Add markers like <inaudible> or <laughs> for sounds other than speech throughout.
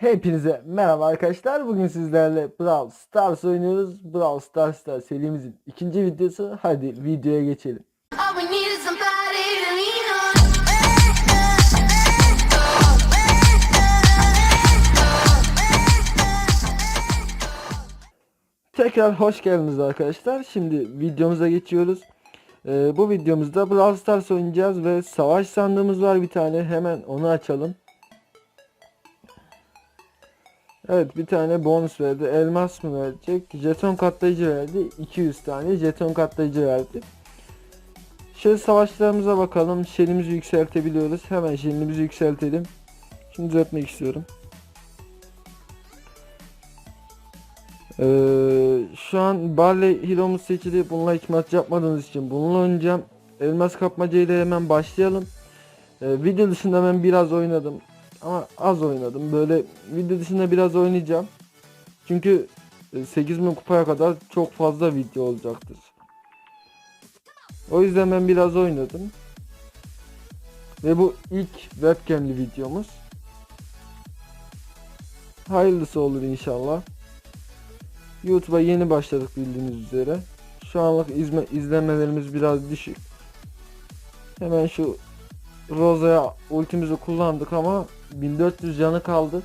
Hepinize merhaba arkadaşlar. Bugün sizlerle Brawl Stars oynuyoruz. Brawl Stars'ta serimizin ikinci videosu. Hadi videoya geçelim. Tekrar hoş geldiniz arkadaşlar. Şimdi videomuza geçiyoruz. Ee, bu videomuzda Brawl Stars oynayacağız ve savaş sandığımız var bir tane. Hemen onu açalım. Evet bir tane bonus verdi. Elmas mı verecek? Jeton katlayıcı verdi. 200 tane jeton katlayıcı verdi. Şöyle savaşlarımıza bakalım. Şelimizi yükseltebiliyoruz. Hemen şelimizi yükseltelim. Şimdi düzeltmek istiyorum. Ee, şu an Barley Hero'muz seçili. Bununla hiç maç yapmadığımız için bununla oynayacağım. Elmas kapmaca ile hemen başlayalım. Ee, video dışında ben biraz oynadım. Ama az oynadım. Böyle video dışında biraz oynayacağım. Çünkü e, 8000 kupaya kadar çok fazla video olacaktır. O yüzden ben biraz oynadım. Ve bu ilk webcam'li videomuz. Hayırlısı olur inşallah. YouTube'a yeni başladık bildiğiniz üzere. Şu anlık izme, izlemelerimiz biraz düşük. Hemen şu Roza'ya ultimizi kullandık ama 1400 canı kaldı.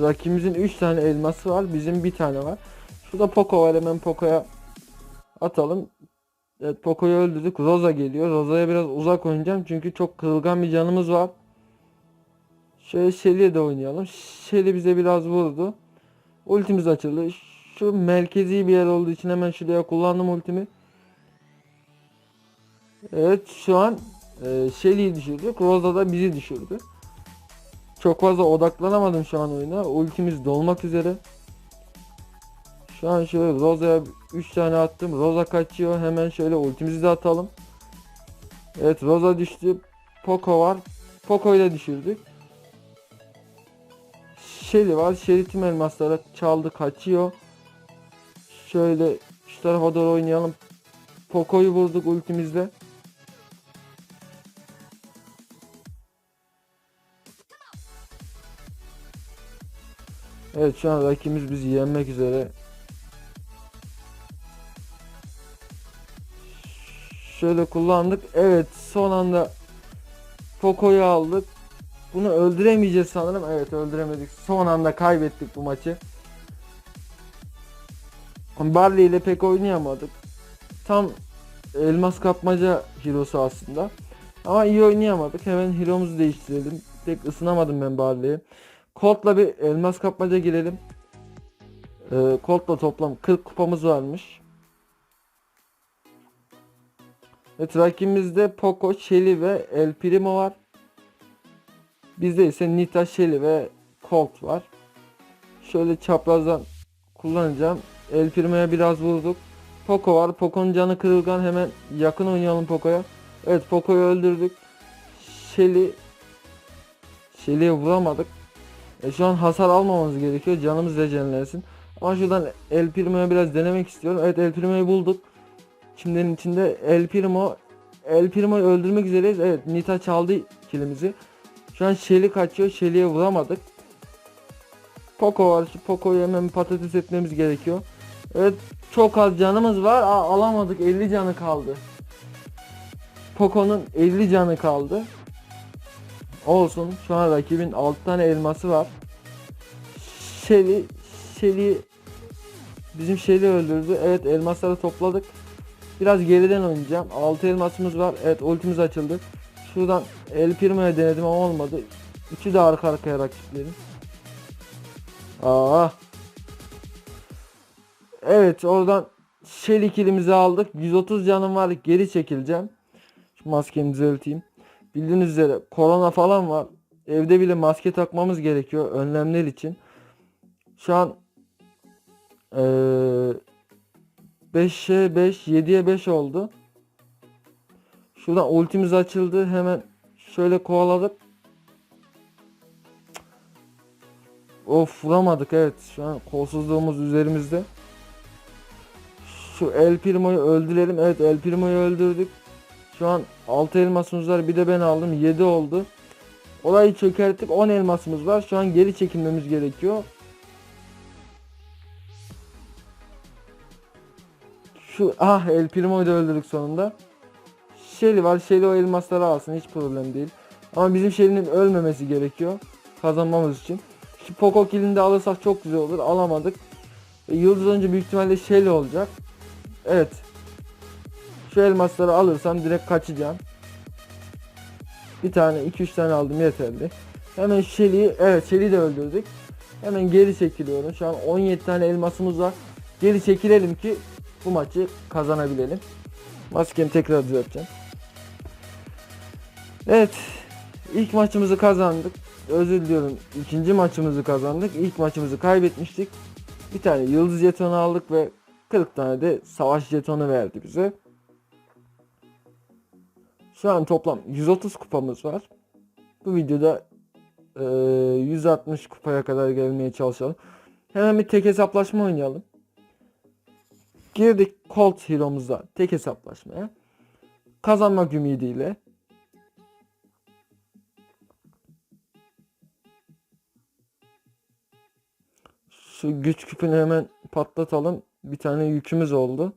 Rakibimizin 3 tane elması var. Bizim bir tane var. Şurada Poco var. Hemen Poco'ya atalım. Evet Poco'yu öldürdük. Roza geliyor. Roza'ya biraz uzak oynayacağım. Çünkü çok kırılgan bir canımız var. Şöyle Shelly'e de oynayalım. Shelly bize biraz vurdu. Ultimiz açıldı. Şu merkezi bir yer olduğu için hemen şuraya kullandım ultimi. Evet şu an e, Shelly'yi düşürdük. Rosa da bizi düşürdü. Çok fazla odaklanamadım şu an oyuna. Ultimiz dolmak üzere. Şu an şöyle Rosa'ya 3 tane attım. Rosa kaçıyor. Hemen şöyle ultimizi de atalım. Evet Rosa düştü. Poco var. Poco'yu da düşürdük. Shelly var. Shelly tüm elmasları çaldı kaçıyor. Şöyle şu tarafa doğru oynayalım. Poco'yu vurduk ultimizle. Evet şu an rakibimiz bizi yenmek üzere. Şöyle kullandık. Evet son anda Poco'yu aldık. Bunu öldüremeyeceğiz sanırım. Evet öldüremedik. Son anda kaybettik bu maçı. Barley ile pek oynayamadık. Tam elmas kapmaca hero'su aslında. Ama iyi oynayamadık. Hemen hero'muzu değiştirelim. Pek ısınamadım ben Barley'e. Colt'la bir elmas kapmaca girelim. Ee, Colt'la toplam 40 kupamız varmış. Evet rakibimizde Poco, Shelly ve El Primo var. Bizde ise Nita, Shelly ve Colt var. Şöyle çaprazdan kullanacağım. El Primo'ya biraz vurduk. Poco var. Poco'nun canı kırılgan. Hemen yakın oynayalım Poco'ya. Evet Poco'yu öldürdük. Shelly Shelly'ye vuramadık. E, şu an hasar almamamız gerekiyor. Canımız rejenlensin. Ama şuradan El Primo'ya biraz denemek istiyorum. Evet El Primo'yu bulduk. Çimlerin içinde El Primo El Primo'yu öldürmek üzereyiz. Evet Nita çaldı kilimizi. Şu an Shelly kaçıyor. Shelly'ye vuramadık. Poco var. Şu Poco'yu hemen patates etmemiz gerekiyor. Evet çok az canımız var. Aa, alamadık. 50 canı kaldı. Poco'nun 50 canı kaldı. Olsun. Şu an rakibin 6 tane elması var. Shelly Shelly bizim Shelly öldürdü. Evet elmasları topladık. Biraz geriden oynayacağım. 6 elmasımız var. Evet ultimiz açıldı. Şuradan El Primo'ya denedim ama olmadı. Üçü de arka arkaya rakiplerim. Aa. Evet oradan Shelly kilimizi aldık. 130 canım var. Geri çekileceğim. Şu maskemi düzelteyim. Bildiğiniz üzere korona falan var. Evde bile maske takmamız gerekiyor önlemler için. Şu an eee 5'e 5, 7'ye 5 oldu. Şuradan ultimiz açıldı. Hemen şöyle kovaladık. Of vuramadık evet. Şu an kolsuzluğumuz üzerimizde. Şu El Primo'yu öldürelim. Evet El Primo'yu öldürdük. Şu an 6 elmasımız var. Bir de ben aldım. 7 oldu. Olayı çökerttik 10 elmasımız var. Şu an geri çekilmemiz gerekiyor. Şu ah El Primo'yu da öldürdük sonunda. Shelly var. Shelly o elmasları alsın hiç problem değil. Ama bizim Shelly'nin ölmemesi gerekiyor. Kazanmamız için. Şu Poco kill'ini de alırsak çok güzel olur. Alamadık. E, Yıldız önce büyük ihtimalle Shelly olacak. Evet. Şu elmasları alırsam direkt kaçacağım. Bir tane 2-3 tane aldım yeterli. Hemen Shelly'yi evet Shelly'i de öldürdük. Hemen geri çekiliyorum. Şu an 17 tane elmasımız var. Geri çekilelim ki bu maçı kazanabilelim. Maskemi tekrar düzelteceğim. Evet. ilk maçımızı kazandık. Özür diliyorum. İkinci maçımızı kazandık. İlk maçımızı kaybetmiştik. Bir tane yıldız jetonu aldık ve 40 tane de savaş jetonu verdi bize. Şu an toplam 130 kupamız var. Bu videoda eee, 160 kupaya kadar gelmeye çalışalım. Hemen bir tek hesaplaşma oynayalım. Girdik Colt Hero'muzda tek hesaplaşmaya. Kazanmak ümidiyle. Şu güç küpünü hemen patlatalım. Bir tane yükümüz oldu.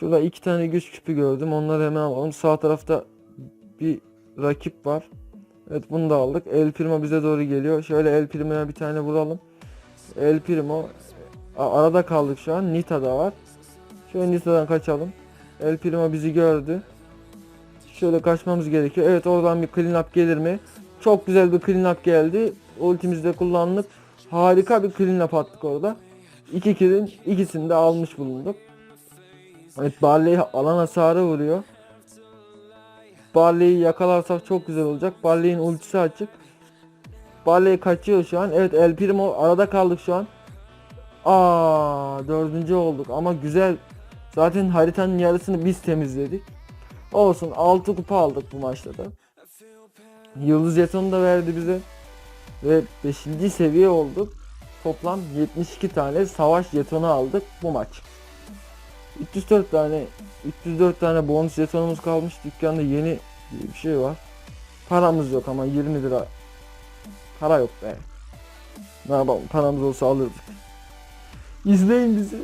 Şurada iki tane güç küpü gördüm. Onları hemen alalım. Sağ tarafta bir rakip var. Evet bunu da aldık. El Primo bize doğru geliyor. Şöyle El Primo'ya bir tane vuralım. El Primo. Arada kaldık şu an. Nita da var. Şöyle Nita'dan kaçalım. El Primo bizi gördü. Şöyle kaçmamız gerekiyor. Evet oradan bir clean up gelir mi? Çok güzel bir clean up geldi. Ultimizi de kullandık. Harika bir clean up attık orada. İki kill'in ikisini de almış bulunduk. Evet Barley alan hasarı vuruyor. Barley'i yakalarsak çok güzel olacak. Barley'in ultisi açık. Barley kaçıyor şu an. Evet El Primo arada kaldık şu an. Aa dördüncü olduk ama güzel. Zaten haritanın yarısını biz temizledik. Olsun 6 kupa aldık bu maçta da. Yıldız jetonu da verdi bize. Ve 5. seviye olduk. Toplam 72 tane savaş jetonu aldık bu maç. 304 tane 304 tane bonus jetonumuz kalmış. Dükkanda yeni bir şey var. Paramız yok ama 20 lira para yok be. Ne yapalım paramız olsa alırdık. İzleyin bizi.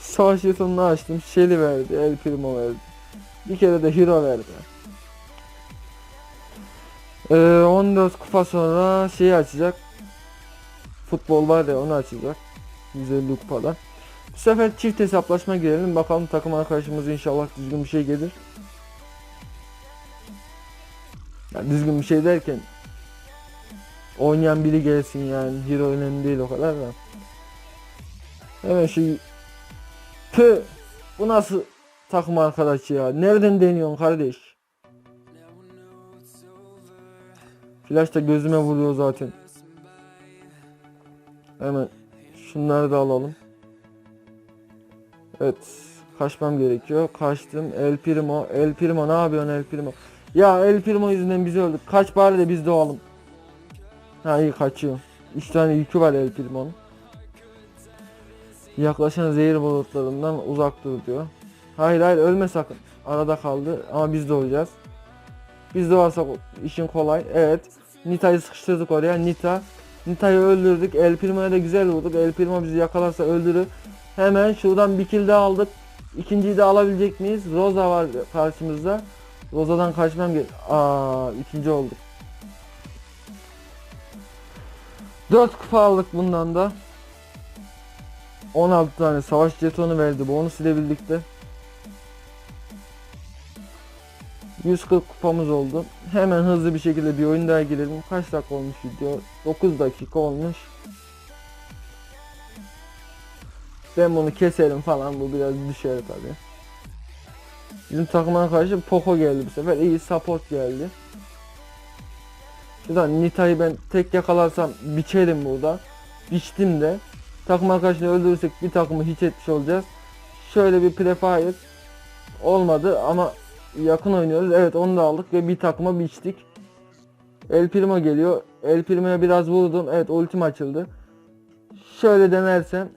Savaş jetonunu açtım. Shelly verdi. El Primo verdi. Bir kere de Hero verdi. Ee, 14 kupa sonra şeyi açacak. Futbol var ya onu açacak. 150 kupadan. Bu sefer çift hesaplaşma girelim. Bakalım takım arkadaşımız inşallah düzgün bir şey gelir. Yani düzgün bir şey derken oynayan biri gelsin yani. Hero önemli değil o kadar da. Hemen şu Pı bu nasıl takım arkadaşı ya? Nereden deniyorsun kardeş? Flash da gözüme vuruyor zaten. Hemen şunları da alalım. Evet. Kaçmam gerekiyor. Kaçtım. El Primo. El Primo ne yapıyorsun El Primo? Ya El Primo yüzünden bizi öldük. Kaç bari de biz doğalım. Ha iyi kaçıyor. 3 tane yükü var El Primo'nun. Yaklaşan zehir bulutlarından uzak dur diyor. Hayır hayır ölme sakın. Arada kaldı ama biz doğacağız. Biz doğarsak işin kolay. Evet. Nita'yı sıkıştırdık oraya. Nita. Nita'yı öldürdük. El Primo'ya da güzel vurduk. El Primo bizi yakalarsa öldürür. Hemen şuradan bir kill daha aldık. İkinciyi de alabilecek miyiz? Rosa var karşımızda. Rosa'dan kaçmam gerek. Aa, ikinci olduk. 4 kupa aldık bundan da. 16 tane savaş jetonu verdi bonus ile birlikte. 140 kupamız oldu. Hemen hızlı bir şekilde bir oyun daha girelim. Kaç dakika olmuş video? 9 dakika olmuş. Ben bunu keserim falan bu biraz düşer tabi. Bizim takıma karşı Poco geldi bu sefer. iyi support geldi. Şuradan Nita'yı ben tek yakalarsam biçerim burada. Biçtim de. Takım arkadaşını öldürürsek bir takımı hiç etmiş olacağız. Şöyle bir prefire olmadı ama yakın oynuyoruz. Evet onu da aldık ve bir takıma biçtik. El Primo geliyor. El Primo'ya biraz vurdum. Evet ultim açıldı. Şöyle denersem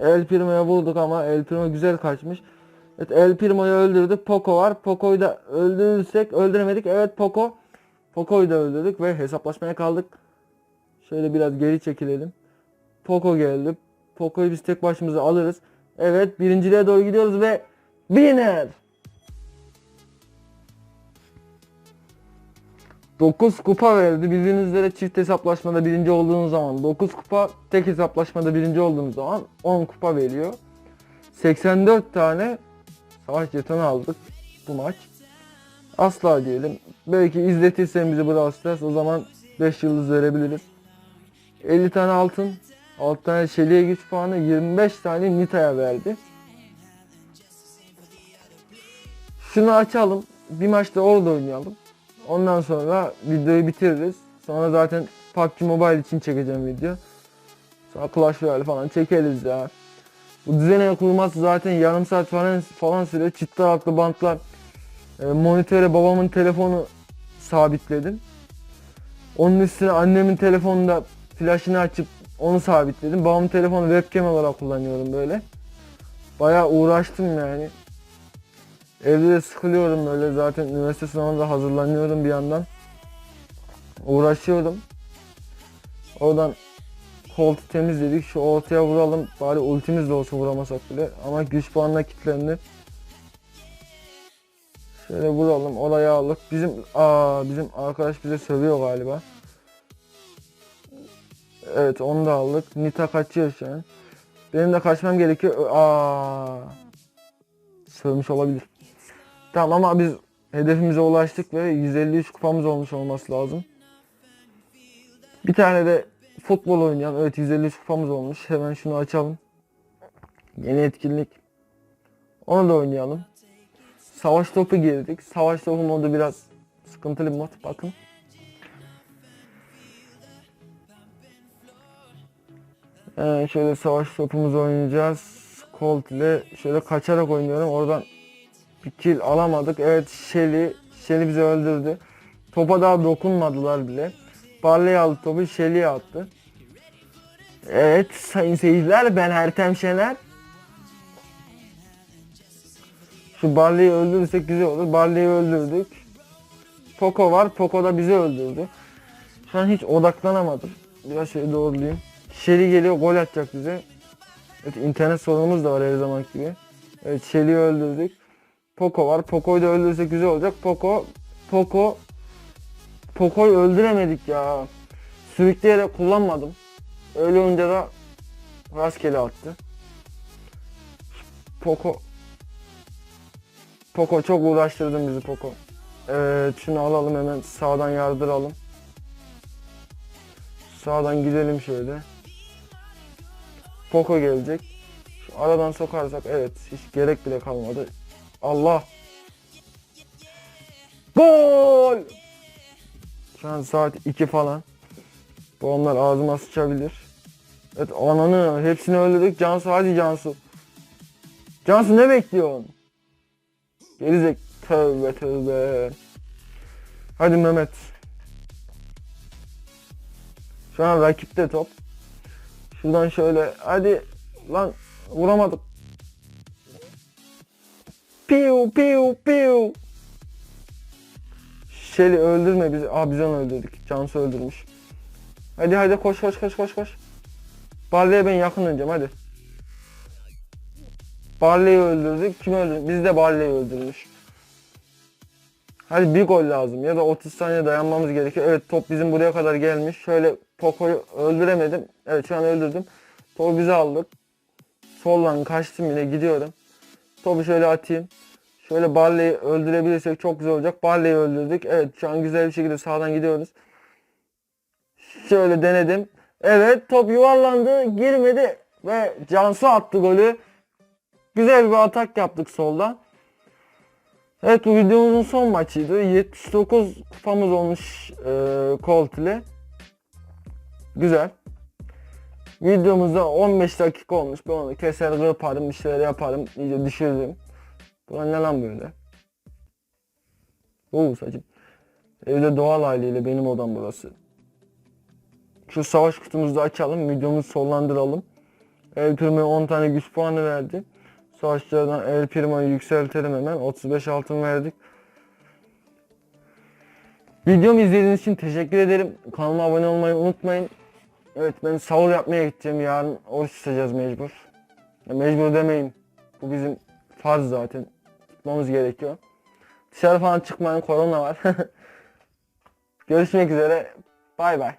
El Primo'ya vurduk ama El Primo güzel kaçmış. Evet El Primo'yu öldürdük. Poco var. Poco'yu da öldürürsek öldüremedik. Evet Poco. Poco'yu da öldürdük ve hesaplaşmaya kaldık. Şöyle biraz geri çekilelim. Poco geldi. Poco'yu biz tek başımıza alırız. Evet birinciliğe doğru gidiyoruz ve winner. 9 kupa verdi. Bildiğiniz üzere çift hesaplaşmada birinci olduğunuz zaman 9 kupa, tek hesaplaşmada birinci olduğunuz zaman 10 kupa veriyor. 84 tane savaş jetonu aldık bu maç. Asla diyelim. Belki izletirsen bizi Brawl Stars o zaman 5 yıldız verebiliriz. 50 tane altın, 6 tane şeliye güç puanı, 25 tane Nita'ya verdi. Şunu açalım. Bir maçta orada oynayalım. Ondan sonra videoyu bitiririz. Sonra zaten PUBG Mobile için çekeceğim video. Sonra Clash Royale falan çekeriz ya. Bu düzene kurulması zaten yarım saat falan falan sürüyor. Çift taraflı bantlar. E, monitöre babamın telefonu sabitledim. Onun üstüne annemin telefonunda flaşını açıp onu sabitledim. Babamın telefonu webcam olarak kullanıyorum böyle. Bayağı uğraştım yani. Evde de sıkılıyorum böyle zaten üniversite sınavına da hazırlanıyorum bir yandan. Uğraşıyorum. Oradan koltuğu temizledik. Şu ortaya vuralım. Bari ultimiz de olsa vuramasak bile. Ama güç puanına kilitlendi. Şöyle vuralım. Oraya aldık. Bizim aa bizim arkadaş bize sövüyor galiba. Evet onu da aldık. Nita kaçıyor şu an. Benim de kaçmam gerekiyor. Aa. Sövmüş olabilir. Tamam ama biz hedefimize ulaştık ve 153 kupamız olmuş olması lazım. Bir tane de futbol oynayan evet 153 kupamız olmuş. Hemen şunu açalım. Yeni etkinlik. Onu da oynayalım. Savaş topu girdik. Savaş topu modu biraz sıkıntılı bir mod. Bakın. Ee, şöyle savaş topumuzu oynayacağız. Colt ile şöyle kaçarak oynuyorum. Oradan bir kill alamadık. Evet Shelly, Shelly bizi öldürdü. Topa daha dokunmadılar bile. Barley aldı topu Shelly'ye attı. Evet sayın seyirciler ben Ertem Şener. Şu Barley'i öldürürsek güzel olur. Barley'i öldürdük. Poco var. Poco da bizi öldürdü. Şu an hiç odaklanamadım. Biraz şöyle doğrulayayım. Shelly geliyor gol atacak bize. Evet internet sorunumuz da var her zaman gibi. Evet Shelly'i öldürdük. Poco var. Poco'yu da öldürürsek güzel olacak. Poco, Poco, Poco'yu öldüremedik ya. Sürükleyerek kullanmadım. Öyle olunca da rastgele attı. Poco, Poco çok uğraştırdın bizi Poco. Evet şunu alalım hemen sağdan yardıralım. Sağdan gidelim şöyle. Poco gelecek. Şu aradan sokarsak evet hiç gerek bile kalmadı. Allah. Gol! Şu an saat 2 falan. Bu onlar ağzıma sıçabilir. Evet ananı hepsini öldürdük. Cansu hadi Cansu. Cansu ne bekliyorsun? Gerizek tövbe tövbe. Hadi Mehmet. Şu an rakipte top. Şuradan şöyle hadi lan vuramadık. Piu piu piu. Shelly öldürme bizi. Aa biz onu öldürdük. Cansu öldürmüş. Hadi hadi koş koş koş koş koş. Barley'e ben yakın döneceğim hadi. Barley'i öldürdük. Kim öldürdü? Biz de Barley'i öldürmüş. Hadi bir gol lazım ya da 30 saniye dayanmamız gerekiyor. Evet top bizim buraya kadar gelmiş. Şöyle Poco'yu öldüremedim. Evet şu an öldürdüm. Topu bize aldık. Soldan kaçtım yine gidiyorum. Topu şöyle atayım. Şöyle Barley'i öldürebilirsek çok güzel olacak. Barley'i öldürdük. Evet şu an güzel bir şekilde sağdan gidiyoruz. Şöyle denedim. Evet top yuvarlandı. Girmedi. Ve Cansu attı golü. Güzel bir atak yaptık soldan. Evet bu videomuzun son maçıydı. 79 kupamız olmuş e, Colt ile. Güzel. Videomuzda 15 dakika olmuş. Ben onu keser yaparım, bir şeyler yaparım. iyice düşürürüm. Bu ne lan böyle? Oo saçım. Evde doğal haliyle benim odam burası. Şu savaş kutumuzu da açalım. Videomuzu sonlandıralım. El Primo 10 tane güç puanı verdi. Saçlardan El Primo'yu yükseltelim hemen. 35 altın verdik. Videomu izlediğiniz için teşekkür ederim. Kanalıma abone olmayı unutmayın. Evet ben sahur yapmaya gideceğim. Yarın oruç tutacağız mecbur. Ya mecbur demeyin. Bu bizim farz zaten. Tutmamız gerekiyor. Dışarı falan çıkmayın korona var. <laughs> Görüşmek üzere. Bay bay.